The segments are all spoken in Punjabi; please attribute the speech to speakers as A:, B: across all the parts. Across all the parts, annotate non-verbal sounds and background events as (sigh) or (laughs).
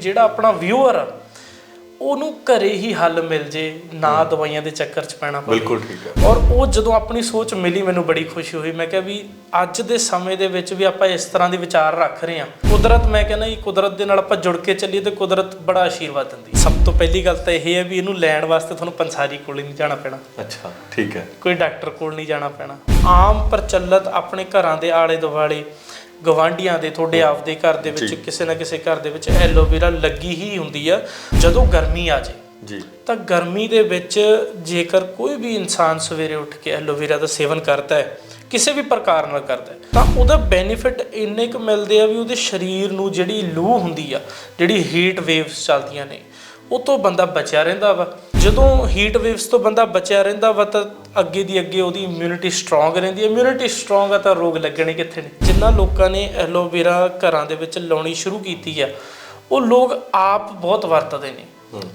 A: ਜਿਹੜਾ ਆਪਣਾ ਵਿਊਅਰ ਆ ਉਹਨੂੰ ਘਰੇ ਹੀ ਹੱਲ ਮਿਲ ਜੇ ਨਾ ਦਵਾਈਆਂ ਦੇ ਚੱਕਰ 'ਚ ਪੈਣਾ ਪਵੇ।
B: ਬਿਲਕੁਲ ਠੀਕ ਹੈ
A: ਔਰ ਉਹ ਜਦੋਂ ਆਪਣੀ ਸੋਚ ਮਿਲੀ ਮੈਨੂੰ ਬੜੀ ਖੁਸ਼ੀ ਹੋਈ। ਮੈਂ ਕਿਹਾ ਵੀ ਅੱਜ ਦੇ ਸਮੇਂ ਦੇ ਵਿੱਚ ਵੀ ਆਪਾਂ ਇਸ ਤਰ੍ਹਾਂ ਦੇ ਵਿਚਾਰ ਰੱਖ ਰਹੇ ਹਾਂ। ਕੁਦਰਤ ਮੈਂ ਕਹਿੰਦਾ ਜੀ ਕੁਦਰਤ ਦੇ ਨਾਲ ਆਪਾਂ ਜੁੜ ਕੇ ਚੱਲੀਏ ਤੇ ਕੁਦਰਤ ਬੜਾ ਆਸ਼ੀਰਵਾਦ ਦਿੰਦੀ ਹੈ। ਸਭ ਤੋਂ ਪਹਿਲੀ ਗੱਲ ਤਾਂ ਇਹ ਹੈ ਵੀ ਇਹਨੂੰ ਲੈਣ ਵਾਸਤੇ ਤੁਹਾਨੂੰ ਪੰਸਾਰੀ ਕੋਲ ਨਹੀਂ ਜਾਣਾ ਪੈਣਾ।
B: ਅੱਛਾ ਠੀਕ ਹੈ।
A: ਕੋਈ ਡਾਕਟਰ ਕੋਲ ਨਹੀਂ ਜਾਣਾ ਪੈਣਾ। ਆਮ ਪ੍ਰਚਲਿਤ ਆਪਣੇ ਘਰਾਂ ਦੇ ਆਲੇ ਦੁਆਲੇ ਗਵਾਂਢੀਆਂ ਦੇ ਤੁਹਾਡੇ ਆਪਦੇ ਘਰ ਦੇ ਵਿੱਚ। ਕਿਸੇ ਨਾ ਕਿਸੇ ਘਰ ਦੇ ਵਿੱਚ ਐਲੋਵੇਰਾ ਲੱਗੀ ਹੀ ਹੁੰਦੀ ਆ ਜਦੋਂ ਗਰਮੀ ਆ ਜੇ।
B: ਜੀ।
A: ਤਾਂ ਗਰਮੀ ਦੇ ਵਿੱਚ ਜੇਕਰ ਕੋਈ ਵੀ ਇਨਸਾਨ ਸਵੇਰੇ ਉੱਠ ਕੇ ਐਲੋਵੇਰਾ ਦਾ ਸੇਵਨ ਕਰਦਾ ਹੈ ਕਿਸੇ ਵੀ ਪ੍ਰਕਾਰ ਨਾਲ ਕਰਦਾ ਹੈ ਤਾਂ ਉਹਦਾ ਬੈਨੀਫਿਟ ਇੰਨੇ ਕੁ ਮਿਲਦੇ ਆ ਵੀ ਉਹਦੇ ਸਰੀਰ ਨੂੰ ਜਿਹੜੀ ਲੂ ਹੁੰਦੀ ਆ ਜਿਹੜੀ ਹੀਟ ਵੇਵਸ ਚੱਲਦੀਆਂ ਨੇ ਉਹ ਤੋਂ ਬੰਦਾ ਬਚਿਆ ਰਹਿੰਦਾ ਵਾ। ਜਦੋਂ ਹੀਟ ਵੇਵਸ ਤੋਂ ਬੰਦਾ ਬਚਿਆ ਰਹਿੰਦਾ ਵਾ ਤਾਂ ਅੱਗੇ ਦੀ ਅੱਗੇ ਉਹਦੀ ਇਮਿਊਨਿਟੀ ਸਟਰੋਂਗ ਰਹਿੰਦੀ ਹੈ। ਇਮਿਊਨਿਟੀ ਸਟਰੋਂਗ ਆ ਤਾਂ ਰੋਗ ਲੱਗਣੇ ਕਿੱਥੇ ਨੇ? ਜਿੰਨਾ ਲੋਕਾਂ ਨੇ ਐਲੋਵੇਰਾ ਘਰਾਂ ਦੇ ਵਿੱਚ ਲਾਉਣੀ ਸ਼ੁਰੂ ਕੀਤੀ ਆ ਉਹ ਲੋਕ ਆਪ ਬਹੁਤ ਵਰਤਦੇ ਨੇ।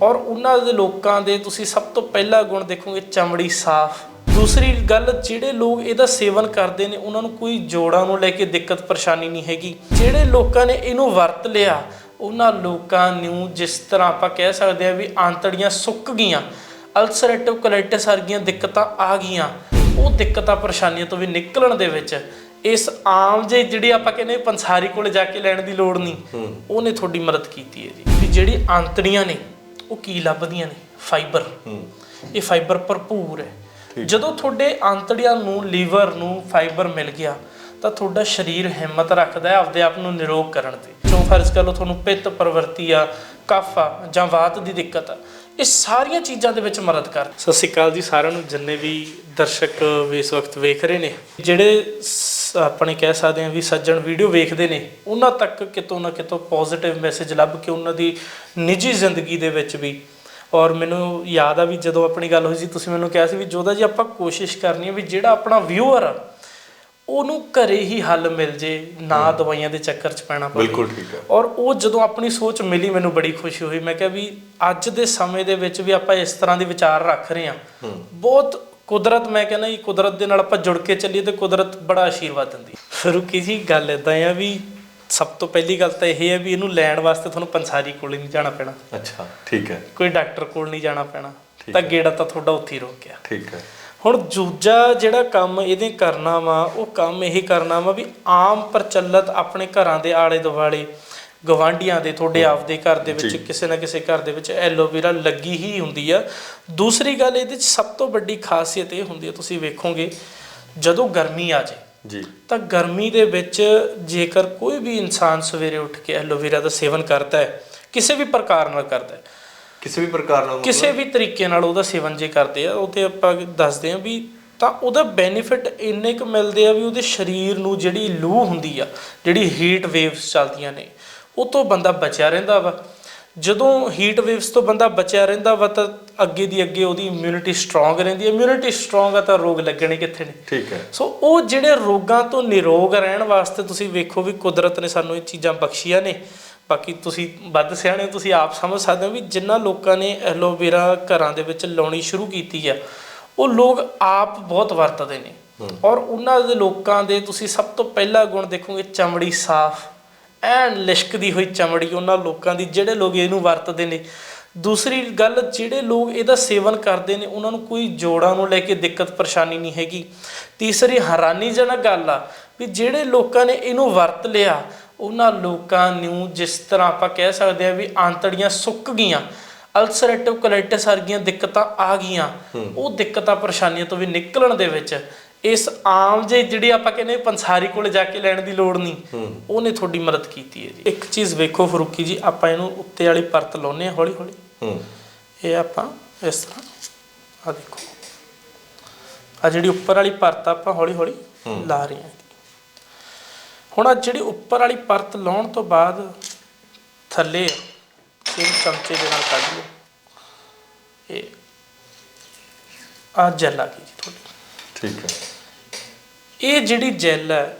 A: ਔਰ ਉਹਨਾਂ ਦੇ ਲੋਕਾਂ ਦੇ ਤੁਸੀਂ ਸਭ ਤੋਂ ਪਹਿਲਾ ਗੁਣ ਦੇਖੋਗੇ ਚਮੜੀ ਸਾਫ਼। ਦੂਸਰੀ ਗੱਲ ਜਿਹੜੇ ਲੋਕ ਇਹਦਾ ਸੇਵਨ ਕਰਦੇ ਨੇ ਉਹਨਾਂ ਨੂੰ ਕੋਈ ਜੋੜਾਂ ਨੂੰ ਲੈ ਕੇ ਦਿੱਕਤ ਪਰੇਸ਼ਾਨੀ ਨਹੀਂ ਹੈਗੀ। ਜਿਹੜੇ ਲੋਕਾਂ ਨੇ ਇਹਨੂੰ ਵਰਤ ਲਿਆ ਉਹਨਾਂ ਲੋਕਾਂ ਨੂੰ ਜਿਸ ਤਰ੍ਹਾਂ ਆਪਾਂ ਕਹਿ ਸਕਦੇ ਆ ਵੀ ਆਂਤੜੀਆਂ ਸੁੱਕ ਗਈਆਂ ਅਲਸਰੇਟਿਵ ਕੋਲਾਈਟਿਸ ਵਰਗੀਆਂ ਦਿੱਕਤਾਂ ਆ ਗਈਆਂ ਉਹ ਦਿੱਕਤਾਂ ਪਰੇਸ਼ਾਨੀਆਂ ਤੋਂ ਵੀ ਨਿਕਲਣ ਦੇ ਵਿੱਚ ਇਸ ਆਮ ਜੇ ਜਿਹੜੀ ਆਪਾਂ ਕਹਿੰਦੇ ਪੰਸਾਰੀ ਕੋਲੇ ਜਾ ਕੇ ਲੈਣ ਦੀ ਲੋੜ ਨਹੀਂ ਉਹਨੇ ਤੁਹਾਡੀ ਮਦਦ ਕੀਤੀ ਹੈ ਜੀ। ਵੀ ਜਿਹੜੀ ਆਂਤੜੀਆਂ ਨੇ ਉਹ ਕੀ ਲੱਭਦੀਆਂ ਨੇ? ਫਾਈਬਰ। ਇਹ ਫਾਈਬਰ ਭਰਪੂਰ ਹੈ। ਜਦੋਂ ਤੁਹਾਡੇ ਆਂਤੜੀਆਂ ਨੂੰ ਲੀਵਰ ਨੂੰ ਫਾਈਬਰ ਮਿਲ ਗਿਆ ਤਾਂ ਤੁਹਾਡਾ ਸਰੀਰ ਹਿੰਮਤ ਰੱਖਦਾ ਹੈ ਆਪਦੇ ਆਪ ਨੂੰ ਨਿਰੋਗ ਕਰਨ ਦੀ ਜੋ ਫਰਜ਼ ਕਰ ਲਓ ਤੁਹਾਨੂੰ ਪਿੱਤ, ਪ੍ਰਵਰਤੀ ਆ, ਕਫ ਆ ਜਾਂ ਵਾਤ ਦੀ ਦਿੱਕਤ ਆ, ਇਹ ਸਾਰੀਆਂ ਚੀਜ਼ਾਂ ਦੇ ਵਿੱਚ ਮਦਦ ਕਰ। ਸਤਿ ਸ਼੍ਰੀ ਅਕਾਲ ਜੀ ਸਾਰਿਆਂ ਨੂੰ, ਜਿੰਨੇ ਵੀ ਦਰਸ਼ਕ ਵੀ ਇਸ ਵਕਤ ਵੇਖ ਰਹੇ ਨੇ, ਜਿਹੜੇ ਸ- ਆਪਣੇ ਕਹਿ ਸਕਦੇ ਆ ਵੀ ਸੱਜਣ ਵੀਡੀਓ ਵੇਖਦੇ ਨੇ, ਉਹਨਾਂ ਤੱਕ ਕਿਤੋਂ ਨਾ ਕਿਤੋਂ ਪੋਜ਼ਿਟਿਵ ਮੈਸੇਜ ਲੱਭ ਕੇ ਉਹਨਾਂ ਦੀ ਨਿੱਜੀ ਜ਼ਿੰਦਗੀ ਦੇ ਵਿੱਚ ਵੀ। ਔਰ ਮੈਨੂੰ ਯਾਦ ਆ ਵੀ ਜਦੋਂ ਆਪਣੀ ਗੱਲ ਹੋਈ ਸੀ, ਤੁਸੀਂ ਮੈਨੂੰ ਕਿਹਾ ਸੀ ਵੀ ਜੋਦਾ ਜੀ, ਆਪਾਂ ਕੋਸ਼ਿਸ਼ ਕਰਨੀ ਹੈ ਵੀ ਜਿਹੜਾ ਆਪਣਾ ਵਿਊਅਰ ਆ ਉਹਨੂੰ ਘਰੇ ਹੀ ਹੱਲ ਮਿਲ ਜੇ ਨਾ ਦਵਾਈਆਂ ਦੇ ਚੱਕਰ 'ਚ ਪੈਣਾ ਪਵੇ।
B: ਬਿਲਕੁਲ ਠੀਕ ਹੈ।
A: ਔਰ ਉਹ ਜਦੋਂ ਆਪਣੀ ਸੋਚ ਮਿਲੀ ਮੈਨੂੰ ਬੜੀ ਖੁਸ਼ੀ ਹੋਈ। ਮੈਂ ਕਿਹਾ ਵੀ ਅੱਜ ਦੇ ਸਮੇਂ ਦੇ ਵਿੱਚ ਵੀ ਆਪਾਂ ਇਸ ਤਰ੍ਹਾਂ ਦੇ ਵਿਚਾਰ ਰੱਖ ਰਹੇ ਹਾਂ। ਬਹੁਤ ਕੁਦਰਤ ਮੈਂ ਕਹਿੰਦਾ ਜੀ ਕੁਦਰਤ ਦੇ ਨਾਲ ਆਪਾਂ ਜੁੜ ਕੇ ਚੱਲੀਏ ਤੇ ਕੁਦਰਤ ਬੜਾ ਆਸ਼ੀਰਵਾਦ ਦਿੰਦੀ ਹੈ। ਫਰੂਕੀ ਜੀ ਗੱਲ ਇਦਾਂ ਆ ਵੀ ਸਭ ਤੋਂ ਪਹਿਲੀ ਗੱਲ ਤਾਂ ਇਹ ਹੈ ਵੀ ਇਹਨੂੰ ਲੈਣ ਵਾਸਤੇ ਤੁਹਾਨੂੰ ਪੰਸਾਰੀ ਕੋਲ ਨਹੀਂ ਜਾਣਾ ਪੈਣਾ।
B: ਅੱਛਾ। ਠੀਕ ਹੈ
A: ਕੋਈ ਡਾਕਟਰ ਕੋਲ ਨਹੀਂ ਜਾਣਾ ਪੈਣਾ। ਤਾਂ ਗੇੜਾ ਤਾਂ ਤੁਹਾਡਾ ਉੱਥੇ ਹੀ ਰੁਕ ਗਿਆ।
B: ਠੀਕ ਹੈ।
A: ਹੁਣ ਦੂਜਾ ਜਿਹੜਾ ਕੰਮ ਇਹਦੇ ਕਰਨਾ ਵਾ ਉਹ ਕੰਮ ਇਹ ਕਰਨਾ ਵਾ ਵੀ ਆਮ ਪ੍ਰਚਲਿਤ ਆਪਣੇ ਘਰਾਂ ਦੇ ਆਲੇ ਦੁਆਲੇ ਗਵਾਂਢੀਆਂ ਦੇ ਤੁਹਾਡੇ ਆਪਦੇ ਘਰ ਦੇ ਵਿੱਚ। ਕਿਸੇ ਨਾ ਕਿਸੇ ਘਰ ਦੇ ਵਿੱਚ ਐਲੋਵੇਰਾ ਲੱਗੀ ਹੀ ਹੁੰਦੀ ਆ। ਦੂਸਰੀ ਗੱਲ ਇਹਦੇ ਵਿੱਚ ਸਭ ਤੋਂ ਵੱਡੀ ਖਾਸੀਅਤ ਇਹ ਹੁੰਦੀ ਹੈ ਤੁਸੀਂ ਵੇਖੋਗੇ ਜਦੋਂ ਗਰਮੀ ਆ ਜੇ
B: ਜੀ।
A: ਤਾਂ ਗਰਮੀ ਦੇ ਵਿੱਚ ਜੇਕਰ ਕੋਈ ਵੀ ਇਨਸਾਨ ਸਵੇਰੇ ਉੱਠ ਕੇ ਐਲੋਵੇਰਾ ਦਾ ਸੇਵਨ ਕਰਦਾ ਹੈ ਕਿਸੇ ਵੀ ਪ੍ਰਕਾਰ ਨਾਲ ਕਰਦਾ ਹੈ
B: ਕਿਸੇ ਵੀ ਪ੍ਰਕਾਰ ਨਾਲ
A: ਕਿਸੇ ਵੀ ਤਰੀਕੇ ਨਾਲ ਉਹਦਾ ਸੇਵਨ ਜੇ ਕਰਦੇ ਆ ਉਹ ਤੇ ਆਪਾਂ ਦੱਸਦੇ ਆ ਵੀ ਤਾਂ ਉਹਦਾ ਬੈਨੀਫਿਟ ਇੰਨੇ ਕੁ ਮਿਲਦੇ ਆ ਵੀ ਉਹਦੇ ਸਰੀਰ ਨੂੰ ਜਿਹੜੀ ਲੂ ਹੁੰਦੀ ਆ ਜਿਹੜੀ ਹੀਟ ਵੇਵਸ ਚੱਲਦੀਆਂ ਨੇ ਉਹ ਤੋਂ ਬੰਦਾ ਬਚਿਆ ਰਹਿੰਦਾ ਵਾ। ਜਦੋਂ ਹੀਟ ਵੇਵਸ ਤੋਂ ਬੰਦਾ ਬਚਿਆ ਰਹਿੰਦਾ ਵਾ ਤਾਂ ਅੱਗੇ ਦੀ ਅੱਗੇ ਉਹਦੀ ਇਮਿਊਨਿਟੀ ਸਟਰੋਂਗ ਰਹਿੰਦੀ ਹੈ ਇਮਿਊਨਿਟੀ ਸਟਰੋਂਗ ਆ ਤਾਂ ਰੋਗ ਲੱਗਣੇ ਕਿੱਥੇ ਨੇ?
B: ਠੀਕ ਹੈ।
A: ਸੋ ਉਹ ਜਿਹੜੇ ਰੋਗਾਂ ਤੋਂ ਨਿਰੋਗ ਰਹਿਣ ਵਾਸਤੇ ਤੁਸੀਂ ਵੇਖੋ ਵੀ ਕੁਦਰਤ ਨੇ ਸਾਨੂੰ ਇਹ ਚੀਜ਼ਾਂ ਬਖਸ਼ੀਆਂ ਨੇ। ਬਾਕੀ ਤੁਸੀਂ ਵੱਧ ਸਿਆਣੇ ਤੁਸੀਂ ਆਪ ਸਮਝ ਸਕਦੇ ਹੋ ਵੀ ਜਿਨ੍ਹਾਂ ਲੋਕਾਂ ਨੇ ਐਲੋਵੇਰਾ ਘਰਾਂ ਦੇ ਵਿੱਚ ਲਾਉਣੀ ਸ਼ੁਰੂ ਕੀਤੀ ਆ ਉਹ ਲੋਕ ਆਪ ਬਹੁਤ ਵਰਤਦੇ ਨੇ। ਔਰ ਉਹਨਾਂ ਦੇ ਲੋਕਾਂ ਦੇ ਤੁਸੀਂ ਸਭ ਤੋਂ ਪਹਿਲਾ ਗੁਣ ਦੇਖੋਗੇ ਚਮੜੀ ਸਾਫ਼। ਐਨ ਲਿਸ਼ਕਦੀ ਹੋਈ ਚਮੜੀ ਉਹਨਾਂ ਲੋਕਾਂ ਦੀ ਜਿਹੜੇ ਲੋਕ ਇਹਨੂੰ ਵਰਤਦੇ ਨੇ। ਦੂਸਰੀ ਗੱਲ ਜਿਹੜੇ ਲੋਕ ਇਹਦਾ ਸੇਵਨ ਕਰਦੇ ਨੇ ਉਹਨਾਂ ਨੂੰ ਕੋਈ ਜੋੜਾਂ ਨੂੰ ਲੈ ਕੇ ਦਿੱਕਤ ਪਰੇਸ਼ਾਨੀ ਨਹੀਂ ਹੈਗੀ। ਤੀਸਰੀ ਹੈਰਾਨੀਜਨਕ ਗੱਲ ਆ ਵੀ ਜਿਹੜੇ ਲੋਕਾਂ ਨੇ ਇਹਨੂੰ ਵਰਤ ਲਿਆ ਉਹਨਾਂ ਲੋਕਾਂ ਨੂੰ ਜਿਸ ਤਰ੍ਹਾਂ ਆਪਾਂ ਕਹਿ ਸਕਦੇ ਆ ਵੀ ਆਂਤੜੀਆਂ ਸੁੱਕ ਗਈਆਂ ਅਲਸਰੇਟਿਵ ਕੋਲਾਈਟਿਸ ਵਰਗੀਆਂ ਦਿੱਕਤਾਂ ਆ ਗਈਆਂ ਉਹ ਦਿੱਕਤਾਂ ਪਰੇਸ਼ਾਨੀਆਂ ਤੋਂ ਵੀ ਨਿਕਲਣ ਦੇ ਵਿੱਚ ਇਸ ਆਮ ਜੇ ਜਿਹੜੀ ਆਪਾਂ ਕਹਿੰਦੇ ਪੰਸਾਰੀ ਕੋਲੇ ਜਾ ਕੇ ਲੈਣ ਦੀ ਲੋੜ ਨਹੀਂ ਉਹਨੇ ਤੁਹਾਡੀ ਮਦਦ ਕੀਤੀ ਹੈ ਜੀ। ਇੱਕ ਚੀਜ਼ ਵੇਖੋ ਫਰੂਕੀ ਜੀ ਆਪਾਂ ਇਹਨੂੰ ਉੱਤੇ ਵਾਲੀ ਪਰਤ ਲਾਉਨੇ ਆ ਹੌਲੀ ਹੌਲੀ ਇਹ ਆਪਾਂ ਇਸ ਤਰ੍ਹਾਂ ਆ ਦੇਖੋ। ਆ ਜਿਹੜੀ ਉੱਪਰ ਵਾਲੀ ਪਰਤ ਆਪਾਂ ਹੌਲੀ ਹੌਲੀ ਲਾ ਰਹੇ ਹਾਂ। ਹੁਣ ਆ ਜਿਹੜੀ ਉੱਪਰ ਵਾਲੀ ਪਰਤ ਲਾਉਣ ਤੋਂ ਬਾਅਦ ਥੱਲੇ ਇਹ ਚਮਚੇ ਦੇ ਨਾਲ ਕੱਢ ਲਓ। ਇਹ ਆ ਜੈਲ ਆ ਗਈ ਜੀ ਤੁਹਾਡੀ।
B: ਠੀਕ ਹੈ।
A: ਇਹ ਜਿਹੜੀ ਜੈਲ ਹੈ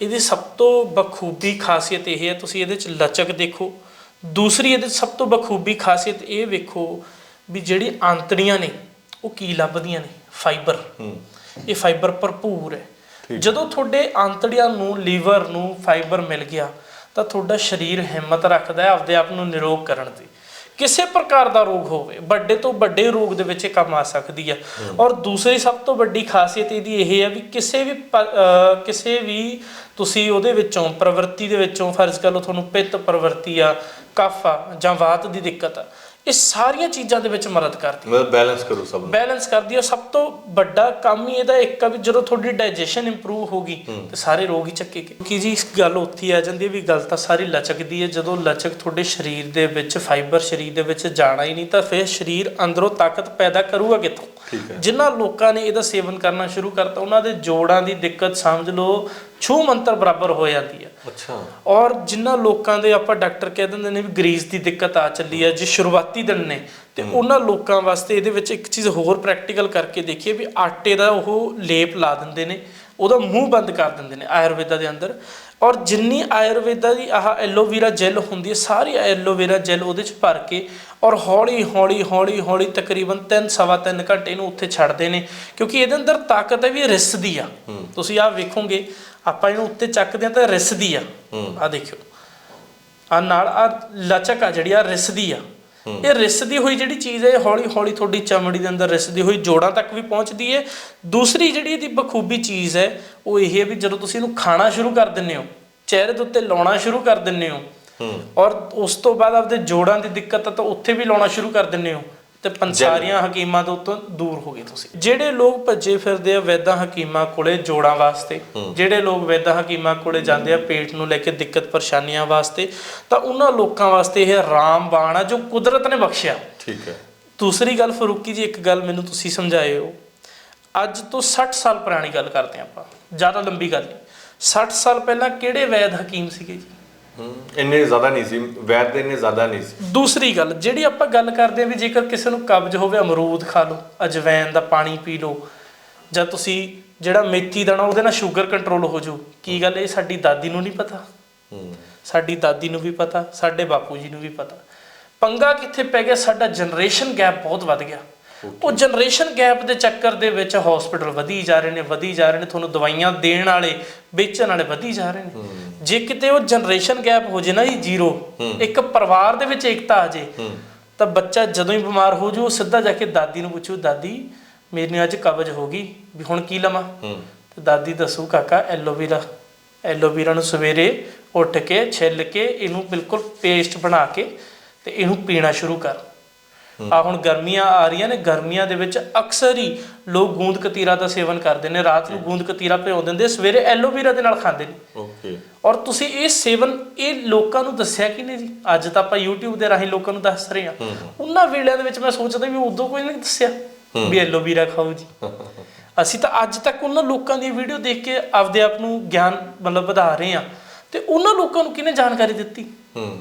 A: ਇਹਦੀ ਸਭ ਤੋਂ ਬਖੂਬੀ ਖਾਸੀਅਤ ਇਹ ਹੈ ਤੁਸੀਂ ਇਹਦੇ ਚ ਲਚਕ ਦੇਖੋ। ਦੂਸਰੀ ਇਹਦੇ ਸਭ ਤੋਂ ਬਖੂਬੀ ਖਾਸੀਅਤ ਇਹ ਵੇਖੋ ਵੀ ਜਿਹੜੀ ਆਂਤੜੀਆਂ ਨੇ ਉਹ ਕੀ ਲੱਭਦੀਆਂ ਨੇ? ਫਾਈਬਰ
B: ਹੂੰ।
A: ਇਹ ਫਾਈਬਰ ਭਰਪੂਰ ਹੈ। ਜਦੋਂ ਤੁਹਾਡੇ ਆਂਤੜੀਆਂ ਨੂੰ ਲੀਵਰ ਨੂੰ ਫਾਈਬਰ ਮਿਲ ਗਿਆ ਤਾਂ ਤੁਹਾਡਾ ਸਰੀਰ ਹਿੰਮਤ ਰੱਖਦਾ ਹੈ ਆਪਦੇ ਆਪ ਨੂੰ ਨਿਰੋਗ ਕਰਨ ਦੀ ਕਿਸੇ ਪ੍ਰਕਾਰ ਦਾ ਰੋਗ ਹੋਵੇ ਵੱਡੇ ਤੋਂ ਵੱਡੇ ਰੋਗ ਦੇ ਵਿੱਚ ਕੰਮ ਆ ਸਕਦੀ ਹੈ। ਔਰ ਦੂਸਰੀ ਸਭ ਤੋਂ ਵੱਡੀ ਖਾਸੀਅਤ ਇਹਦੀ ਇਹ ਹੈ ਵੀ ਕਿਸੇ ਵੀ ਕਿਸੇ ਵੀ ਤੁਸੀਂ ਉਹਦੇ ਵਿੱਚੋਂ ਪ੍ਰਵਰਤੀ ਦੇ ਵਿੱਚੋਂ ਫਰਜ਼ ਕਰ ਲਓ ਤੁਹਾਨੂੰ ਪਿੱਤ ਪ੍ਰਵਰਤੀ ਆ ਕਫ ਆ ਜਾਂ ਵਾਤ ਦੀ ਦਿੱਕਤ ਆ ਇਹ ਸਾਰੀਆਂ ਚੀਜ਼ਾਂ ਦੇ ਵਿੱਚ ਮਦਦ ਕਰਦੀ
B: ਮਤਲਬ ਬੈਲੈਂਸ ਕਰੋ ਸਭ ਨੂੰ।
A: ਬੈਲੈਂਸ ਕਰਦੀ ਹੈ। ਸਭ ਤੋਂ ਵੱਡਾ ਕੰਮ ਹੀ ਇਹਦਾ ਇੱਕ ਆ ਵੀ ਜਦੋਂ ਤੁਹਾਡੀ ਡਾਈਜੈਸ਼ਨ ਇੰਪਰੂਵ ਹੋਗੀ ਤੇ ਸਾਰੇ ਰੋਗ ਹੀ ਚੱਕੇਗੇ ਕਿਉਂਕਿ ਜੀ ਇਸ ਗੱਲ ਉੱਥੇ ਹੀ ਆ ਜਾਂਦੀ ਹੈ ਵੀ ਗੱਲ ਤਾਂ ਸਾਰੀ ਲਚਕ ਦੀ ਹੈ। ਜਦੋਂ ਲਚਕ ਤੁਹਾਡੇ ਸਰੀਰ ਦੇ ਵਿੱਚ ਫਾਈਬਰ ਸਰੀਰ ਦੇ ਵਿੱਚ ਜਾਣਾ ਹੀ ਨਹੀਂ ਤਾਂ ਫਿਰ ਸਰੀਰ ਅੰਦਰੋਂ ਤਾਕਤ ਪੈਦਾ ਕਰੂਗਾ ਕਿੱਥੋਂ?
B: ਹੈ।
A: ਜਿਨ੍ਹਾਂ ਲੋਕਾਂ ਨੇ ਇਹਦਾ ਸੇਵਨ ਕਰਨਾ ਸ਼ੁਰੂ ਕਰਤਾ ਉਹਨਾਂ ਦੇ ਜੋੜਾਂ ਦੀ ਦਿੱਕਤ ਸਮਝ ਲਓ ਛੂ ਮੰਤਰ ਬਰਾਬਰ ਹੋ ਜਾਂਦੀ ਹੈ।
B: ਅੱਛਾ।
A: ਔਰ ਜਿਨ੍ਹਾਂ ਲੋਕਾਂ ਦੇ ਆਪਾਂ ਡਾਕਟਰ ਕਹਿ ਦਿੰਦੇ ਨੇ ਵੀ ਗਰੀਸ ਦੀ ਦਿੱਕਤ ਆ ਚੱਲੀ ਹੈ ਜੇ ਸ਼ੁਰੂਆਤੀ ਦਿਨ ਨੇ ਤੇ ਉਹਨਾਂ ਲੋਕਾਂ ਵਾਸਤੇ ਇਹਦੇ ਵਿੱਚ ਇੱਕ ਚੀਜ਼ ਹੋਰ ਪ੍ਰੈਕਟੀਕਲ ਕਰਕੇ ਦੇਖੀਏ ਵੀ ਆਟੇ ਦਾ ਉਹ ਲੇਪ ਲਾ ਦਿੰਦੇ ਨੇ ਉਹਦਾ ਮੂੰਹ ਬੰਦ ਕਰ ਦਿੰਦੇ ਨੇ ਆਯੁਰਵੇਦਾ ਦੇ ਅੰਦਰ। ਔਰ ਜਿੰਨੀ ਆਯੁਰਵੇਦਾ ਦੀ ਆਹ ਐਲੋਵੇਰਾ ਜੈਲ ਹੁੰਦੀ ਹੈ ਸਾਰੀ ਐਲੋਵੇਰਾ ਜੈਲ ਉਹਦੇ ਚ ਭਰ ਕੇ ਔਰ ਹੌਲੀ ਹੌਲੀ ਹੌਲੀ ਹੌਲੀ ਤਕਰੀਬਨ 3 ਸਵਾ 3 ਘੰਟੇ ਨੂੰ ਉੱਥੇ ਛੱਡਦੇ ਨੇ ਕਿਉਂਕਿ ਇਹਦੇ ਅੰਦਰ ਤਾਕਤ ਹੈ ਵੀ ਰਿਸਦੀ ਆ। ਤੁਸੀਂ ਆਹ ਵੇਖੋਗੇ ਆਪਾਂ ਇਹਨੂੰ ਉੱਤੇ ਚੱਕਦੇ ਆ ਤਾਂ ਰਿਸਦੀ ਆ। ਆ ਦੇਖਿਓ। ਆ ਨਾਲ ਆ ਲਚਕ ਆ ਜਿਹੜੀ ਆ ਰਿਸਦੀ ਆ। ਇਹ ਰਿਸਦੀ ਹੋਈ ਜਿਹੜੀ ਚੀਜ਼ ਹੈ ਹੌਲੀ ਹੌਲੀ ਤੁਹਾਡੀ ਚਮੜੀ ਦੇ ਅੰਦਰ ਰਿਸਦੀ ਹੋਈ ਜੋੜਾਂ ਤੱਕ ਵੀ ਪਹੁੰਚਦੀ ਹੈ ਦੂਸਰੀ ਜਿਹੜੀ ਇਹਦੀ ਬਖੂਬੀ ਚੀਜ਼ ਹੈ ਉਹ ਇਹ ਹੈ ਵੀ ਜਦੋਂ ਤੁਸੀਂ ਇਹਨੂੰ ਖਾਣਾ ਸ਼ੁਰੂ ਕਰ ਦਿੰਦੇ ਹੋ ਚਿਹਰੇ ਦੇ ਉੱਤੇ ਲਾਉਣਾ ਸ਼ੁਰੂ ਕਰ ਦਿੰਦੇ ਹੋ। ਔਰ ਉਸ ਤੋਂ ਬਾਅਦ ਆਪਦੇ ਜੋੜਾਂ ਦੀ ਦਿੱਕਤ ਆ ਤਾਂ ਉੱਥੇ ਵੀ ਲਾਉਣਾ ਸ਼ੁਰੂ ਕਰ ਦਿੰਦੇ ਹੋ। ਤੇ ਪੰਸਾਰੀਆਂ ਹਕੀਮਾਂ ਤੋਂ ਤੋਂ ਦੂਰ ਹੋ ਗਏ ਤੁਸੀਂ। ਜਿਹੜੇ ਲੋਕ ਭੱਜੇ ਫਿਰਦੇ ਆ ਵੈਦਾਂ ਹਕੀਮਾਂ ਕੋਲੇ ਜੋੜਾਂ ਵਾਸਤੇ ਜਿਹੜੇ ਲੋਕ ਵੈਦਾਂ ਹਕੀਮਾਂ ਕੋਲੇ ਜਾਂਦੇ ਆ ਪੇਟ ਨੂੰ ਲੈ ਕੇ ਦਿੱਕਤ ਪਰੇਸ਼ਾਨੀਆਂ ਵਾਸਤੇ ਤਾਂ ਉਹਨਾਂ ਲੋਕਾਂ ਵਾਸਤੇ ਇਹ ਰਾਮਬਾਣ ਆ ਜੋ ਕੁਦਰਤ ਨੇ ਬਖਸ਼ਿਆ।
B: ਠੀਕ ਹੈ।
A: ਦੂਸਰੀ ਗੱਲ ਫਰੂਕੀ ਜੀ ਇੱਕ ਗੱਲ ਮੈਨੂੰ ਤੁਸੀਂ ਸਮਝਾਇਓ ਅੱਜ ਤੋਂ 60 ਸਾਲ ਪੁਰਾਣੀ ਗੱਲ ਕਰਦੇ ਹਾਂ ਆਪਾਂ। ਜ਼ਿਆਦਾ ਲੰਬੀ ਗੱਲ ਨਹੀਂ। 60 ਸਾਲ ਪਹਿਲਾਂ ਕਿਹੜੇ ਵੈਦ ਹਕੀਮ ਸੀਗੇ ਜੀ?
B: ਹੂੰ ਇੰਨੇ ਜ਼ਿਆਦਾ ਨਹੀਂ ਸੀ ਵੈਦ ਦੇ ਇੰਨੇ ਜ਼ਿਆਦਾ ਨਹੀਂ ਸੀ।
A: ਦੂਸਰੀ ਗੱਲ ਜਿਹੜੀ ਆਪਾਂ ਗੱਲ ਕਰਦੇ ਹਾਂ ਵੀ ਜੇਕਰ ਕਿਸੇ ਨੂੰ ਕਬਜ਼ ਹੋਵੇ ਅਮਰੂਦ ਖਾ ਲਓ ਅਜਵੈਨ ਦਾ ਪਾਣੀ ਪੀ ਲਓ ਜਾਂ ਤੁਸੀਂ ਜਿਹੜਾ ਮੇਥੀ ਦਾਣਾ ਉਹਦੇ ਨਾਲ ਸ਼ੂਗਰ ਕੰਟਰੋਲ ਹੋ ਜੂ ਕੀ ਗੱਲ ਇਹ ਸਾਡੀ ਦਾਦੀ ਨੂੰ ਨਹੀਂ ਪਤਾ?
B: ਹੂੰ।
A: ਸਾਡੀ ਦਾਦੀ ਨੂੰ ਵੀ ਪਤਾ ਸਾਡੇ ਬਾਪੂ ਜੀ ਨੂੰ ਵੀ ਪਤਾ। ਪੰਗਾ ਕਿੱਥੇ ਪੈ ਗਿਆ? ਸਾਡਾ ਜਨਰੇਸ਼ਨ ਗੈਪ ਬਹੁਤ ਵੱਧ ਗਿਆ। ਉਹ ਜਨਰੇਸ਼ਨ ਗੈਪ ਦੇ ਚੱਕਰ ਦੇ ਵਿੱਚ ਹਸਪੀਟਲ ਵਧੀ ਜਾ ਰਹੇ ਨੇ ਵਧੀ ਜਾ ਰਹੇ ਨੇ ਤੁਹਾਨੂੰ ਦਵਾਈਆਂ ਦੇਣ ਵਾਲੇ ਵੇਚਣ ਵਾਲੇ ਵਧੀ ਜਾ ਰਹੇ ਨੇ। ਜੇ ਕਿਤੇ ਉਹ ਜਨਰੇਸ਼ਨ ਗੈਪ ਹੋ ਜੇ ਨਾ ਜੀ ਜ਼ੀਰੋ ਇੱਕ ਪਰਿਵਾਰ ਦੇ ਵਿੱਚ ਏਕਤਾ ਆ ਜੇ ਤਾਂ ਬੱਚਾ ਜਦੋਂ ਹੀ ਬਿਮਾਰ ਹੋ ਜੂ ਉਹ ਸਿੱਧਾ ਜਾ ਕੇ ਦਾਦੀ ਨੂੰ ਪੁੱਛੂ ਦਾਦੀ ਮੈਨੂੰ ਅੱਜ ਕਬਜ਼ ਹੋ ਗਈ ਵੀ ਹੁਣ ਕੀ ਲਵਾਂ? ਤੇ ਦਾਦੀ ਦੱਸੂ ਕਾਕਾ ਐਲੋਵੇਰਾ ਐਲੋਵੇਰਾ ਨੂੰ ਸਵੇਰੇ ਉੱਠ ਕੇ ਛਿੱਲ ਕੇ ਇਹਨੂੰ ਬਿਲਕੁਲ ਪੇਸਟ ਬਣਾ ਕੇ ਤੇ ਇਹਨੂੰ ਪੀਣਾ ਸ਼ੁਰੂ ਕਰ। ਆ ਹੁਣ ਗਰਮੀਆਂ ਆ ਰਹੀਆਂ ਨੇ ਗਰਮੀਆਂ ਦੇ ਵਿੱਚ ਅਕਸਰ ਹੀ ਲੋਕ ਗੂੰਦ ਕਤੀਰਾ ਦਾ ਸੇਵਨ ਕਰਦੇ ਨੇ ਰਾਤ ਨੂੰ ਗੂੰਦ ਕਤੀਰਾ ਭਿਓ ਦਿੰਦੇ ਸਵੇਰੇ ਐਲੋਵੇਰਾ ਦੇ ਨਾਲ ਖਾਂਦੇ ਨੇ।
B: ਓਕੇ।
A: ਔਰ ਤੁਸੀਂ ਇਹ ਸੇਵਨ ਇਹ ਲੋਕਾਂ ਨੂੰ ਦੱਸਿਆ ਕਿ ਨਹੀਂ ਜੀ? ਅੱਜ ਤਾਂ ਆਪਾਂ YouTube ਦੇ ਰਾਹੀਂ ਲੋਕਾਂ ਨੂੰ ਦੱਸ ਰਹੇ ਹਾਂ। ਉਹਨਾਂ ਵੇਲਿਆਂ ਦੇ ਵਿੱਚ ਮੈਂ ਸੋਚਦਾ ਵੀ ਉਦੋਂ ਕੋਈ ਨਹੀਂ ਦੱਸਿਆ ਵੀ ਐਲੋਵੇਰਾ ਖਾਓ ਜੀ। (laughs) ਅਸੀਂ ਤਾਂ ਅੱਜ ਤੱਕ ਉਹਨਾਂ ਲੋਕਾਂ ਦੀ ਵੀਡੀਓ ਦੇਖ ਕੇ ਆਪਦੇ ਆਪ ਨੂੰ ਗਿਆਨ ਮਤਲਬ ਵਧਾ ਰਹੇ ਹਾਂ। ਤੇ ਉਹਨਾਂ ਲੋਕਾਂ ਨੂੰ ਕਿਹਨੇ ਜਾਣਕਾਰੀ ਦਿੱਤੀ?
B: ਹੂੰ।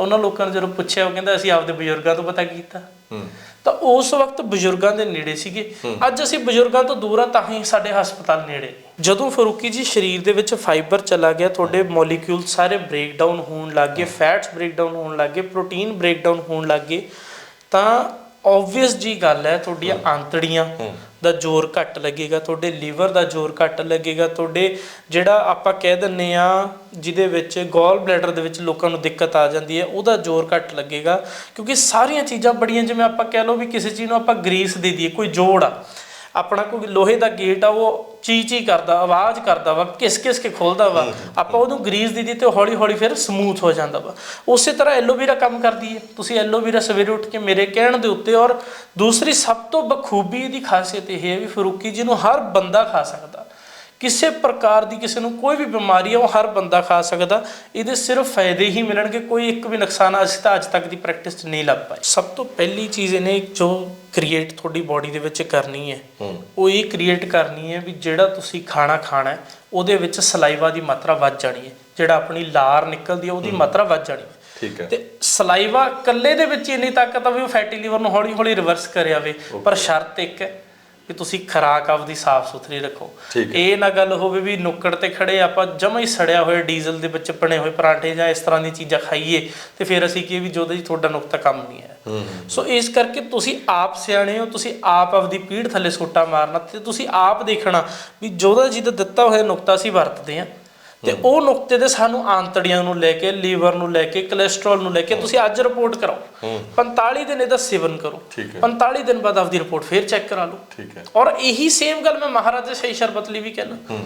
A: ਤਾਂ ਉਹਨਾਂ ਲੋਕਾਂ ਨੂੰ ਜਦੋਂ ਪੁੱਛਿਆ ਉਹ ਕਹਿੰਦਾ ਅਸੀਂ ਆਪਦੇ ਬਜ਼ੁਰਗਾਂ ਤੋਂ ਪਤਾ ਕੀਤਾ।
B: ਹੂੰ।
A: ਤਾਂ ਉਸ ਵਕਤ ਬਜ਼ੁਰਗਾਂ ਦੇ ਨੇੜੇ ਸੀਗੇ। ਅੱਜ ਅਸੀਂ ਬਜ਼ੁਰਗਾਂ ਤੋਂ ਦੂਰ ਆ ਤਾਂ ਹੀ ਸਾਡੇ ਹਸਪਤਾਲ ਨੇੜੇ। ਜਦੋਂ ਫਰੂਕੀ ਜੀ ਸਰੀਰ ਦੇ ਵਿੱਚ ਫਾਈਬਰ ਚਲਾ ਗਿਆ ਤੁਹਾਡੇ ਮੋਲੀਕਿਊਲ ਸਾਰੇ ਬ੍ਰੇਕ ਡਾਊਨ ਹੋਣ ਲੱਗ ਗਏ ਫੈਟਸ ਬ੍ਰੇਕ ਡਾਊਨ ਹੋਣ ਲੱਗ ਗਏ ਪ੍ਰੋਟੀਨ ਬ੍ਰੇਕ ਡਾਊਨ ਹੋਣ ਲੱਗ ਗਏ ਤਾਂ ਆਬਵੀਅਸ ਜੀ ਗੱਲ ਹੈ ਤੁਹਾਡੀਆਂ ਆਂਤੜੀਆਂ ਦਾ ਜ਼ੋਰ ਘੱਟ ਲੱਗੇਗਾ, ਤੁਹਾਡੇ ਲੀਵਰ ਦਾ ਜ਼ੋਰ ਘੱਟ ਲੱਗੇਗਾ, ਤੁਹਾਡੇ ਜਿਹੜਾ ਆਪਾਂ ਕਹਿ ਦਿੰਨੇ ਆ, ਜਿਹਦੇ ਵਿੱਚ ਗੋਲ ਬਲੈਡਰ ਦੇ ਵਿੱਚ ਲੋਕਾਂ ਨੂੰ ਦਿੱਕਤ ਆ ਜਾਂਦੀ ਹੈ, ਉਹਦਾ ਜ਼ੋਰ ਘੱਟ ਲੱਗੇਗਾ। ਕਿਉਂਕਿ ਸਾਰੀਆਂ ਚੀਜ਼ਾਂ ਬੜੀਆਂ, ਜਿਵੇਂ ਆਪਾਂ ਕਹਿ ਲਓ ਵੀ ਕਿਸੇ ਚੀਜ਼ ਨੂੰ ਆਪਾਂ ਗਰੀਸ ਦੇ ਦਈਏ, ਕੋਈ ਜੋੜ ਆ। ਆਪਣਾ ਕੋਈ ਲੋਹੇ ਦਾ ਗੇਟ ਆ ਉਹ ਚੀ ਚੀ ਕਰਦਾ ਆਵਾਜ਼ ਕਰਦਾ ਵਾ ਕਿਸ ਕਿਸ ਕੇ ਖੋਲਦਾ ਵਾ। ਆਪਾਂ ਉਹਨੂੰ ਗਰੀਸ ਦੇ ਦੀ ਤੇ ਹੌਲੀ ਹੌਲੀ ਫਿਰ ਸਮੂਥ ਹੋ ਜਾਂਦਾ ਵਾ। ਉਸੇ ਤਰ੍ਹਾਂ ਐਲੋਵੇਰਾ ਕੰਮ ਕਰਦੀ ਹੈ ਤੁਸੀਂ ਐਲੋਵੇਰਾ ਸਵੇਰੇ ਉੱਠ ਕੇ ਮੇਰੇ ਕਹਿਣ ਦੇ ਉੱਤੇ ਔਰ ਦੂਸਰੀ ਸਭ ਤੋਂ ਬਖੂਬੀ ਦੀ ਖਾਸੀਅਤ ਇਹ ਹੈ ਵੀ ਫਰੂਕੀ ਜੀ ਨੂੰ ਹਰ ਬੰਦਾ ਖਾ ਸਕਦਾ। ਕਿਸੇ ਪ੍ਰਕਾਰ ਦੀ ਕਿਸੇ ਨੂੰ ਕੋਈ ਵੀ ਬਿਮਾਰੀ ਹੈ ਉਹ ਹਰ ਬੰਦਾ ਖਾ ਸਕਦਾ। ਇਹਦੇ ਸਿਰਫ ਫਾਇਦੇ ਹੀ ਮਿਲਣਗੇ ਕੋਈ ਇੱਕ ਵੀ ਨੁਕਸਾਨ ਅਸੀਂ ਤਾਂ ਅੱਜ ਤੱਕ ਦੀ ਪ੍ਰੈਕਟਿਸ 'ਚ ਨਹੀਂ ਲੱਭ ਪਾਏ ਸਭ ਤੋਂ ਪਹਿਲੀ ਚੀਜ਼ ਇਹਨੇ ਜੋ ਕ੍ਰੀਏਟ ਤੁਹਾਡੀ ਬਾਡੀ ਦੇ ਵਿੱਚ ਕਰਨੀ ਹੈ ਉਹ ਇਹ ਕ੍ਰੀਏਟ ਕਰਨੀ ਹੈ ਵੀ ਜਿਹੜਾ ਤੁਸੀਂ ਖਾਣਾ ਖਾਣਾ ਹੈ ਉਹਦੇ ਵਿੱਚ ਸਲਾਈਵਾ ਦੀ ਮਾਤਰਾ ਵੱਧ ਜਾਣੀ ਹੈ। ਜਿਹੜਾ ਆਪਣੀ ਲਾਰ ਨਿਕਲਦੀ ਹੈ ਉਹਦੀ ਮਾਤਰਾ ਵੱਧ ਜਾਣੀ ਹੈ।
B: ਠੀਕ ਹੈ।
A: ਤੇ ਸਲਾਈਵਾ ਇਕੱਲੇ ਦੇ ਵਿੱਚ ਇੰਨੀ ਤਾਕਤ ਆ ਵੀ ਉਹ ਫੈਟੀ ਲੀਵਰ ਨੂੰ ਹੌਲੀ ਹੌਲੀ ਰਿਵਰਸ ਕਰਿਆ ਵੇ ਪਰ ਸ਼ਰਤ ਇੱਕ ਹੈ ਕਿ ਤੁਸੀਂ ਖਰਾਕ ਆਪਦੀ ਸਾਫ਼ ਸੁਥਰੀ ਰੱਖੋ। ਇਹ ਨਾ ਗੱਲ ਹੋਵੇ ਵੀ ਨੁੱਕੜ ਤੇ ਖੜੇ ਆਪਾਂ ਜਮਾ ਹੀ ਸੜਿਆ ਹੋਇਆ ਡੀਜ਼ਲ ਦੇ ਵਿੱਚ ਬਣੇ ਹੋਏ ਪਰਾਂਠੇ ਜਾਂ ਇਸ ਤਰ੍ਹਾਂ ਦੀ ਚੀਜ਼ਾਂ ਖਾਈਏ ਤੇ ਫਿਰ ਅਸੀਂ ਕਹੀਏ ਵੀ ਜੋਦਾ ਜੀ ਤੁਹਾਡਾ ਨੁਕਤਾ ਕੰਮ ਨਹੀਂ ਹੈ।
B: ਹੂੰ
A: ਸੋ ਇਸ ਕਰਕੇ ਤੁਸੀਂ ਆਪ ਸਿਆਣੇ ਹੋ ਤੁਸੀਂ ਆਪ ਆਪਦੀ ਪੀੜ ਥੱਲੇ ਸੋਟਾ ਮਾਰਨਾ ਤੇ ਤੁਸੀਂ ਆਪ ਦੇਖਣਾ ਵੀ ਜੋਦਾ ਜੀ ਦਾ ਦਿੱਤਾ ਹੋਇਆ ਨੁਕਤਾ ਅਸੀਂ ਵਰਤਦੇ ਆ ਤੇ ਉਹ ਨੁਕਤੇ ਦੇ ਸਾਨੂੰ ਆਂਤੜੀਆਂ ਨੂੰ ਲੈ ਕੇ ਲੀਵਰ ਨੂੰ ਲੈ ਕੇ ਕੋਲੇਸਟ੍ਰੋਲ ਨੂੰ ਲੈ ਕੇ ਤੁਸੀਂ ਅੱਜ ਰਿਪੋਰਟ ਕਰਾਓ। 45 ਦਿਨ ਇਹਦਾ ਸੇਵਨ ਕਰੋ।
B: ਠੀਕ ਹੈ।
A: 45 ਦਿਨ ਬਾਅਦ ਆਪਦੀ ਰਿਪੋਰਟ ਫੇਰ ਚੈੱਕ ਕਰਾ ਲਓ।
B: ਠੀਕ ਹੈ।
A: ਔਰ ਇਹੀ ਸੇਮ ਗੱਲ ਮੈਂ ਮਹਾਰਾਜਾ ਸ਼ਾਹੀ ਸ਼ਰਬਤ ਲਈ ਵੀ ਕਹਿਣਾ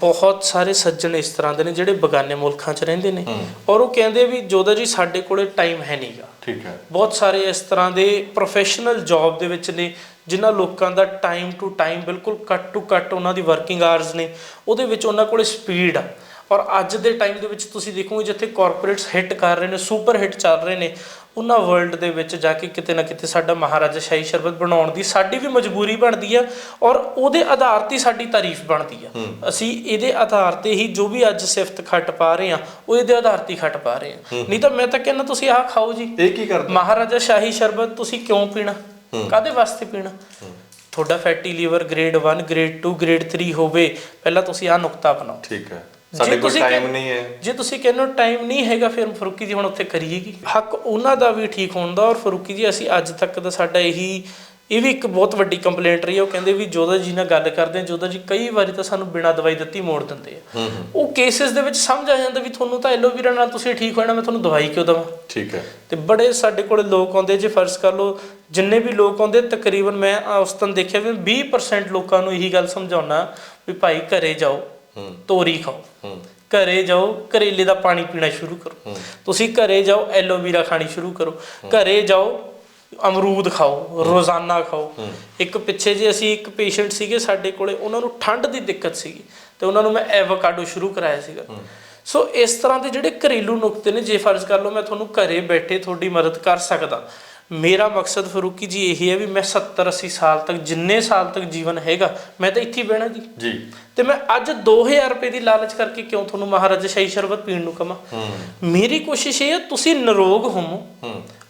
A: ਬਹੁਤ ਸਾਰੇ ਸੱਜਣ ਇਸ ਤਰ੍ਹਾਂ ਦੇ ਨੇ ਜਿਹੜੇ ਬਗਾਨੇ ਮੁਲਕਾਂ 'ਚ ਰਹਿੰਦੇ ਨੇ। ਔਰ ਉਹ ਕਹਿੰਦੇ ਵੀ ਜੋਦਾ ਜੀ ਸਾਡੇ ਕੋਲੇ ਟਾਈਮ ਹੈ ਨਹੀਂਗਾ
B: ਠੀਕ ਹੈ।
A: ਬਹੁਤ ਸਾਰੇ ਇਸ ਤਰ੍ਹਾਂ ਦੇ ਪ੍ਰੋਫੈਸ਼ਨਲ ਜੌਬ ਦੇ ਵਿੱਚ ਨੇ ਜਿਨ੍ਹਾਂ ਲੋਕਾਂ ਦਾ ਟਾਈਮ ਟੂ ਟਾਈਮ ਬਿਲਕੁਲ ਕੱਟ ਟੂ ਕੱਟ ਉਹਨਾਂ ਦੀ ਵਰਕਿੰਗ ਆਵਰਸ ਨੇ ਉਹਦੇ ਵਿੱਚ ਉਹਨਾਂ ਕੋਲੇ ਸਪੀਡ ਆ। ਔਰ ਅੱਜ ਦੇ ਟਾਈਮ ਦੇ ਵਿੱਚ ਤੁਸੀਂ ਦੇਖੋਗੇ ਜਿੱਥੇ ਕਾਰਪੋਰੇਟਸ ਹਿੱਟ ਕਰ ਰਹੇ ਨੇ ਸੁਪਰ ਹਿੱਟ ਚੱਲ ਰਹੇ ਨੇ ਉਹਨਾਂ ਵਰਲਡ ਦੇ ਵਿੱਚ ਜਾ ਕੇ ਕਿਤੇ ਨਾ ਕਿਤੇ ਸਾਡਾ ਮਹਾਰਾਜਾ ਸ਼ਾਹੀ ਸ਼ਰਬਤ ਬਣਾਉਣ ਦੀ ਸਾਡੀ ਵੀ ਮਜਬੂਰੀ ਬਣਦੀ ਆ ਔਰ ਉਹਦੇ ਆਧਾਰ ਤੇ ਸਾਡੀ ਤਾਰੀਫ ਬਣਦੀ ਆ। ਅਸੀਂ ਇਹਦੇ ਆਧਾਰ ਤੇ ਹੀ ਜੋ ਵੀ ਅੱਜ ਸਿਫਤ ਖੱਟ ਪਾ ਰਹੇ ਆ ਉਹ ਇਹਦੇ ਆਧਾਰ ਤੇ ਖੱਟ ਪਾ ਰਹੇ ਆ। ਨਹੀਂ ਤਾਂ ਮੈਂ ਤਾਂ ਕਹਿੰਦਾ ਤੁਸੀਂ ਆਹ ਖਾਓ ਜੀ।
B: ਇਹ ਕੀ ਕਰਦਾ?
A: ਮਹਾਰਾਜਾ ਸ਼ਾਹੀ ਸ਼ਰਬਤ ਤੁਸੀਂ ਕਿਉਂ ਪੀਣਾ? ਕਾਦੇ ਵਾਸਤੇ ਪੀਣਾ? ਤੁਹਾਡਾ fatty liver grade 1 grade 2 grade 3 ਹੋਵੇ ਪਹਿਲਾਂ ਤੁਸੀਂ ਆਹ ਨੁਕਤਾ ਬਣਾਓ
B: ਠੀਕ ਹੈ। ਸਾਡੇ ਕੋਲ ਟਾਈਮ ਨਹੀਂ ਹੈ।
A: ਜੇ ਤੁਸੀਂ ਕਹਿੰਦੇ ਟਾਈਮ ਨਹੀਂ ਹੈਗਾ ਫਿਰ ਫਰੂਕੀ ਜੀ ਹੁਣ ਉੱਥੇ ਕਰੀਏ ਕੀ ਹੱਕ ਉਹਨਾਂ ਦਾ ਵੀ ਠੀਕ ਹੋਣ ਦਾ ਔਰ ਫਰੂਕੀ ਜੀ ਅਸੀਂ ਅੱਜ ਤੱਕ ਦਾ ਸਾਡਾ ਇਹੀ ਇਹ ਵੀ ਇੱਕ ਬਹੁਤ ਵੱਡੀ ਕੰਪਲੇਂਟ ਰਹੀ ਹੈ। ਉਹ ਕਹਿੰਦੇ ਵੀ ਜੋਧਾ ਜੀ ਨਾਲ ਗੱਲ ਕਰਦੇ ਆ। ਜੋਧਾ ਜੀ ਕਈ ਵਾਰੀ ਤਾਂ ਸਾਨੂੰ ਬਿਨਾਂ ਦਵਾਈ ਦਿੱਤੀ ਮੋੜ ਦਿੰਦੇ ਆ। ਉਹ ਕੇਸਿਸ ਦੇ ਵਿੱਚ ਸਮਝ ਆ ਜਾਂਦਾ ਵੀ ਤੁਹਾਨੂੰ ਤਾਂ ਐਲੋਵੀਰਾ ਨਾਲ ਤੁਸੀਂ ਠੀਕ ਹੋ ਜਾਣਾ ਮੈਂ ਤੁਹਾਨੂੰ ਦਵਾਈ ਕਿਉਂ ਦਵਾਂ?
B: ਠੀਕ ਹੈ।
A: ਤੇ ਬੜੇ ਸਾਡੇ ਕੋਲੇ ਲੋਕ ਆਉਂਦੇ ਜੇ ਫਰਜ਼ ਕਰ ਲਓ ਜਿੰਨੇ ਵੀ ਲੋਕ ਆਉਂਦੇ ਤਕਰੀਬਨ ਮੈਂ ਉਸ ਦਿਨ ਦੇਖਿਆ ਵੀ 20% ਲੋਕਾਂ ਨੂੰ ਇਹੀ ਗੱਲ ਸਮਝਾਉਣਾ ਵੀ ਭਾਈ ਘਰੇ ਜਾਓ। ਤੋਰੀ ਖਾਓ। ਘਰੇ ਜਾਓ ਕਰੇਲੇ ਦਾ ਪਾਣੀ ਪੀਣਾ ਸ਼ੁਰੂ ਕਰੋ। ਤੁਸੀਂ ਘਰੇ ਜਾਓ ਐਲੋਵੀਰਾ ਖਾਣੀ ਸ਼ੁਰੂ ਕਰੋ। ਘਰੇ ਜਾਓ ਅਮਰੂਦ ਖਾਓ ਰੋਜ਼ਾਨਾ ਖਾਓ। ਇੱਕ ਪਿੱਛੇ ਜੇ ਅਸੀਂ ਇੱਕ ਪੇਸ਼ੈਂਟ ਸੀਗੇ ਸਾਡੇ ਕੋਲੇ ਉਹਨਾਂ ਨੂੰ ਠੰਡ ਦੀ ਦਿੱਕਤ ਸੀਗੀ ਤੇ ਉਹਨਾਂ ਨੂੰ ਮੈਂ ਐਵੋਕਾਡੋ ਸ਼ੁਰੂ ਕਰਾਇਆ ਸੀਗਾ। ਸੋ ਇਸ ਤਰ੍ਹਾਂ ਦੇ ਜਿਹੜੇ ਘਰੇਲੂ ਨੁਕਤੇ ਨੇ ਜੇ ਫਰਜ਼ ਕਰ ਲਓ ਮੈਂ ਤੁਹਾਨੂੰ ਘਰੇ ਬੈਠੇ ਤੁਹਾਡੀ ਮਦਦ ਕਰ ਸਕਦਾ। ਮੇਰਾ ਮਕਸਦ ਫਰੂਕੀ ਜੀ ਇਹੀ ਹੈ ਵੀ ਮੈਂ 70 80 ਸਾਲ ਤੱਕ ਜਿੰਨੇ ਸਾਲ ਤੱਕ ਜੀਵਨ ਹੈਗਾ ਮੈਂ ਤਾਂ ਇੱਥੇ ਬਹਿਣਾ ਜੀ।
B: ਜੀ।
A: ਤੇ ਮੈਂ ਅੱਜ 2000 ਰੁਪਏ ਦੀ ਲਾਲਚ ਕਰਕੇ ਕਿਉਂ ਤੁਹਾਨੂੰ ਮਹਾਰਾਜਾ ਸ਼ਾਹੀ ਸ਼ਰਬਤ ਪੀਣ ਨੂੰ ਕਹਾਂ? ਮੇਰੀ ਕੋਸ਼ਿਸ਼ ਇਹ ਹੈ ਤੁਸੀਂ ਨਿਰੋਗ ਹੋਵੋ।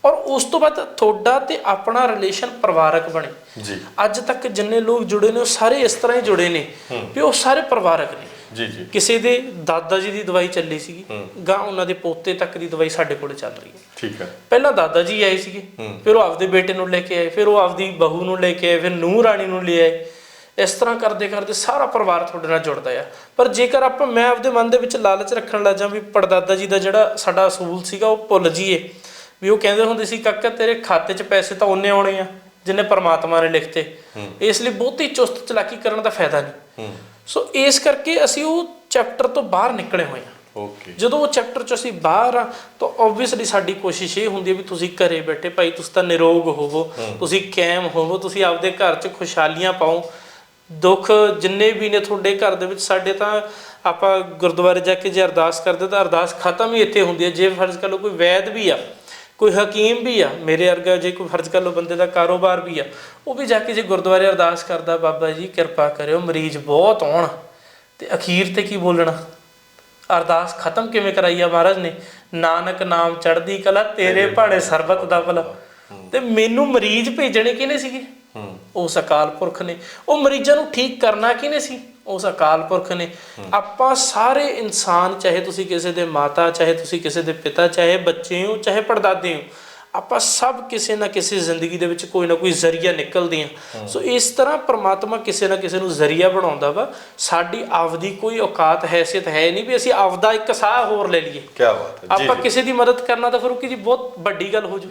A: ਔਰ ਉਸ ਤੋਂ ਬਾਅਦ ਤੁਹਾਡਾ ਤੇ ਆਪਣਾ ਰਿਲੇਸ਼ਨ ਪਰਿਵਾਰਕ ਬਣੇ।
B: ਜੀ।
A: ਅੱਜ ਤੱਕ ਜਿੰਨੇ ਲੋਕ ਜੁੜੇ ਨੇ ਉਹ ਸਾਰੇ ਇਸ ਤਰ੍ਹਾਂ ਹੀ ਜੁੜੇ ਨੇ ਵੀ ਉਹ ਸਾਰੇ ਪਰਿਵਾਰਕ ਨੇ।
B: ਜੀ ਜੀ।
A: ਕਿਸੇ ਦੇ ਦਾਦਾ ਜੀ ਦੀ ਦਵਾਈ ਚੱਲੀ ਸੀਗੀ ਗਾਂ ਉਹਨਾਂ ਦੇ ਪੋਤੇ ਤੱਕ ਦੀ ਦਵਾਈ ਸਾਡੇ ਕੋਲੇ ਚੱਲ ਰਹੀ ਹੈ।
B: ਠੀਕ ਹੈ।
A: ਪਹਿਲਾਂ ਦਾਦਾ ਜੀ ਆਏ ਸੀਗੇ ਫਿਰ ਉਹ ਆਪਦੇ ਬੇਟੇ ਨੂੰ ਲੈ ਕੇ ਆਏ ਫਿਰ ਉਹ ਆਪਦੀ ਬਹੂ ਨੂੰ ਲੈ ਕੇ ਆਏ ਫਿਰ ਨੂੰਹ ਰਾਣੀ ਨੂੰ ਲੈ ਆਏ। ਇਸ ਤਰ੍ਹਾਂ ਕਰਦੇ ਕਰਦੇ ਸਾਰਾ ਪਰਿਵਾਰ ਤੁਹਾਡੇ ਨਾਲ ਜੁੜਦਾ ਆ। ਪਰ ਜੇਕਰ ਆਪਾਂ ਮੈਂ ਆਪਦੇ ਮਨ ਦੇ ਵਿੱਚ ਲਾਲਚ ਰੱਖਣ ਲੱਗ ਜਾਂ ਵੀ ਪੜਦਾਦਾ ਜੀ ਦਾ ਜਿਹੜਾ ਸਾਡਾ ਅਸੂਲ ਸੀਗਾ ਉਹ ਭੁੱਲ ਜੀਏ ਵੀ ਉਹ ਕਹਿੰਦੇ ਹੁੰਦੇ ਸੀ ਕਾਕਾ ਤੇਰੇ ਖਾਤੇ 'ਚ ਪੈਸੇ ਤਾਂ ਉਹਨੇ ਆਉਣੇ ਆ ਜਿੰਨੇ ਪਰਮਾਤਮਾ ਨੇ ਲਿਖਤੇ। ਇਸ ਲਈ ਬਹੁਤੀ ਚੁਸਤ ਚਲਾਕੀ ਕਰਨ ਦਾ ਫਾਇਦਾ ਨਹੀਂ। ਸੋ ਇਸ ਕਰਕੇ ਅਸੀਂ ਉਹ ਚੈਪਟਰ ਤੋਂ ਬਾਹਰ ਨਿਕਲੇ ਹੋਏ ਆ
B: ਓਕੇ
A: ਜਦੋਂ ਉਹ ਚੈਪਟਰ ਚ ਅਸੀਂ ਬਾਹਰ ਆ ਤਾਂ ਆਬਵੀਅਸਲੀ ਸਾਡੀ ਕੋਸ਼ਿਸ਼ ਇਹ ਹੁੰਦੀ ਹੈ ਵੀ ਤੁਸੀਂ ਘਰੇ ਬੈਠੇ ਭਾਈ ਤੁਸੀਂ ਤਾਂ ਨਿਰੋਗ ਹੋਵੋ ਤੁਸੀਂ ਕਾਇਮ ਹੋਵੋ ਤੁਸੀਂ ਆਪਦੇ ਘਰ 'ਚ ਖੁਸ਼ਹਾਲੀਆਂ ਪਾਓ। ਦੁੱਖ ਜਿੰਨੇ ਵੀ ਨੇ ਤੁਹਾਡੇ ਘਰ ਦੇ ਵਿੱਚ ਸਾਡੇ ਤਾਂ ਆਪਾਂ ਗੁਰਦੁਆਰੇ ਜਾ ਕੇ ਜੇ ਅਰਦਾਸ ਕਰਦੇ ਤਾਂ ਅਰਦਾਸ ਖਤਮ ਹੀ ਇੱਥੇ ਹੁੰਦੀ ਹੈ। ਜੇ ਫਰਜ਼ ਕਰ ਲਓ ਕੋਈ ਵੈਦ ਵੀ ਆ ਕੋਈ ਹਕੀਮ ਵੀ ਆ ਮੇਰੇ ਵਰਗਾ ਜੇ ਕੋਈ ਫਰਜ਼ ਕਰ ਲਓ ਬੰਦੇ ਦਾ ਕਾਰੋਬਾਰ ਵੀ ਆ ਉਹ ਵੀ ਜਾ ਕੇ ਜੇ ਗੁਰਦੁਆਰੇ ਅਰਦਾਸ ਕਰਦਾ ਬਾਬਾ ਜੀ ਕਿਰਪਾ ਕਰਿਓ ਮਰੀਜ਼ ਬਹੁਤ ਆਉਣ। ਤੇ ਅਖੀਰ ਤੇ ਕੀ ਬੋਲਣਾ? ਅਰਦਾਸ ਖਤਮ ਕਿਵੇਂ ਕਰਾਈ ਆ ਮਹਾਰਾਜ ਨੇ? ਨਾਨਕ ਨਾਮ ਚੜ੍ਹਦੀ ਕਲਾ ਤੇਰੇ ਭਾਣੇ ਸਰਬਤ ਦਾ ਭਲਾ। ਤੇ ਮੈਨੂੰ ਮਰੀਜ਼ ਭੇਜਣੇ ਕਿਹਨੇ ਸੀਗੇ? ਉਸ ਅਕਾਲ ਪੁਰਖ ਨੇ। ਉਹ ਮਰੀਜ਼ਾਂ ਨੂੰ ਠੀਕ ਕਰਨਾ ਕਿਹਨੇ ਸੀ? ਉਸ ਅਕਾਲ ਪੁਰਖ ਨੇ। ਆਪਾਂ ਸਾਰੇ ਇਨਸਾਨ ਚਾਹੇ ਤੁਸੀਂ ਕਿਸੇ ਦੇ ਮਾਤਾ ਚਾਹੇ ਤੁਸੀਂ ਕਿਸੇ ਦੇ ਪਿਤਾ ਚਾਹੇ ਬੱਚੇ ਹੋ ਚਾਹੇ ਪੜਦਾਦੇ ਹੋ ਆਪਾਂ ਸਭ ਕਿਸੇ ਨਾ ਕਿਸੇ ਜ਼ਿੰਦਗੀ ਦੇ ਵਿੱਚ ਕੋਈ ਨਾ ਕੋਈ ਜ਼ਰੀਆ ਨਿਕਲਦੇ ਆ ਸੋ ਇਸ ਤਰ੍ਹਾਂ ਪ੍ਰਮਾਤਮਾ ਕਿਸੇ ਨਾ ਕਿਸੇ ਨੂੰ ਜ਼ਰੀਆ ਬਣਾਉਂਦਾ ਵਾ। ਸਾਡੀ ਆਪਦੀ ਕੋਈ ਔਕਾਤ ਹੈਸੀਅਤ ਹੈ ਨਹੀਂ ਵੀ ਅਸੀਂ ਆਪਦਾ ਇੱਕ ਸਾਹ ਹੋਰ ਲੈ ਲਈਏ।
B: ਕੀ ਬਾਤ ਹੈ। ਜੀ
A: ਆਪਾਂ ਕਿਸੇ ਦੀ ਮਦਦ ਕਰਨਾ ਤਾਂ ਫਿਰ ਉਹ ਕੀ ਜੀ ਬਹੁਤ ਵੱਡੀ ਗੱਲ ਹੋ ਜੂ।